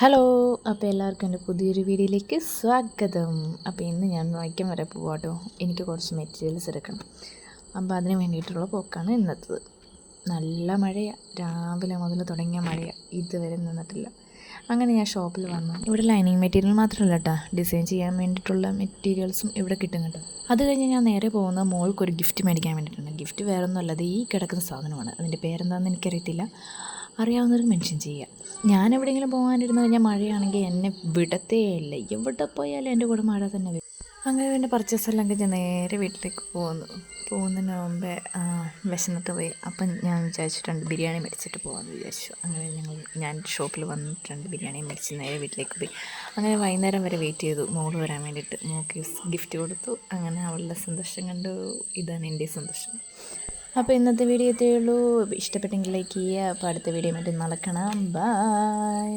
Hello അപ്പോൾ എല്ലാവർക്കും എന്റെ പുതിയൊരു വീഡിയോയിലേക്ക് സ്വാഗതം. അപ്പോൾ ഇന്ന് ഞാൻ വായിക്കാൻ വരെ പോവാട്ടോ എനിക്ക് കുറച്ച് മെറ്റീരിയൽസ് എടുക്കണം. അപ്പോൾ അതിന് വേണ്ടിയിട്ടുള്ള പോക്കാണ് ഇന്നത്തത്. നല്ല മഴയാണ് രാവിലെ മുതൽ തുടങ്ങിയ മഴയാണ് ഇതുവരെ നിന്നിട്ടില്ല. അങ്ങനെ ഞാൻ ഷോപ്പിൽ വന്നു. ഇവിടെ ലൈനിങ് മെറ്റീരിയൽ മാത്രമല്ല കേട്ടോ. ഡിസൈൻ ചെയ്യാൻ വേണ്ടിയിട്ടുള്ള മെറ്റീരിയൽസും ഇവിടെ കിട്ടും കേട്ടോ. അത് കഴിഞ്ഞ് ഞാൻ നേരെ പോകുന്ന മോൾക്ക് ഒരു ഗിഫ്റ്റ് മേടിക്കാൻ വേണ്ടിയിട്ടുണ്ട്. ഗിഫ്റ്റ് വേറെ ഒന്നുമല്ല അത് ഈ കിടക്കുന്ന സാധനമാണ്. അതിന്റെ പേരെന്താണെന്ന് എനിക്കറിയത്തില്ല. അറിയാവുന്നവർ മെൻഷൻ ചെയ്യുക ഞാൻ എവിടെയെങ്കിലും പോകാനിരുന്നു കഴിഞ്ഞാൽ മഴയാണെങ്കിൽ എന്നെ വിടത്തേ ഇല്ല. എവിടെ പോയാലും എന്റെ കൂടെ മഴ തന്നെ വരും. അങ്ങനെ എന്റെ പർച്ചേസ് എല്ലാം കഴിഞ്ഞ് നേരെ വീട്ടിലേക്ക് പോകുന്നു. പോകുന്നതിന് മുമ്പേ വിശന്നിട്ട് പോയി. അപ്പം ഞാൻ വിചാരിച്ചിട്ടുണ്ട് ബിരിയാണി മേടിച്ചിട്ട് പോകാമെന്ന് വിചാരിച്ചു. അങ്ങനെ ഞങ്ങൾ ഞാൻ ഷോപ്പിൽ വന്നിട്ടുണ്ട് ബിരിയാണി മേടിച്ച് നേരെ വീട്ടിലേക്ക് പോയി. അങ്ങനെ വൈകുന്നേരം വരെ വെയിറ്റ് ചെയ്തു. മോൾ വരാൻ വേണ്ടിയിട്ട്. മോൾക്ക് ഗിഫ്റ്റ് കൊടുത്തു. അങ്ങനെ അവളുടെ സന്തോഷം കണ്ടു. ഇതാണ് എന്റെ സന്തോഷം. അപ്പോൾ ഇന്നത്തെ വീഡിയോ എത്തിയുള്ളൂ ഇഷ്ടപ്പെട്ടെങ്കിൽ ലൈക്ക് ചെയ്യുക. അപ്പോൾ അടുത്ത വീഡിയോ മറ്റും നടക്കണം. ബൈ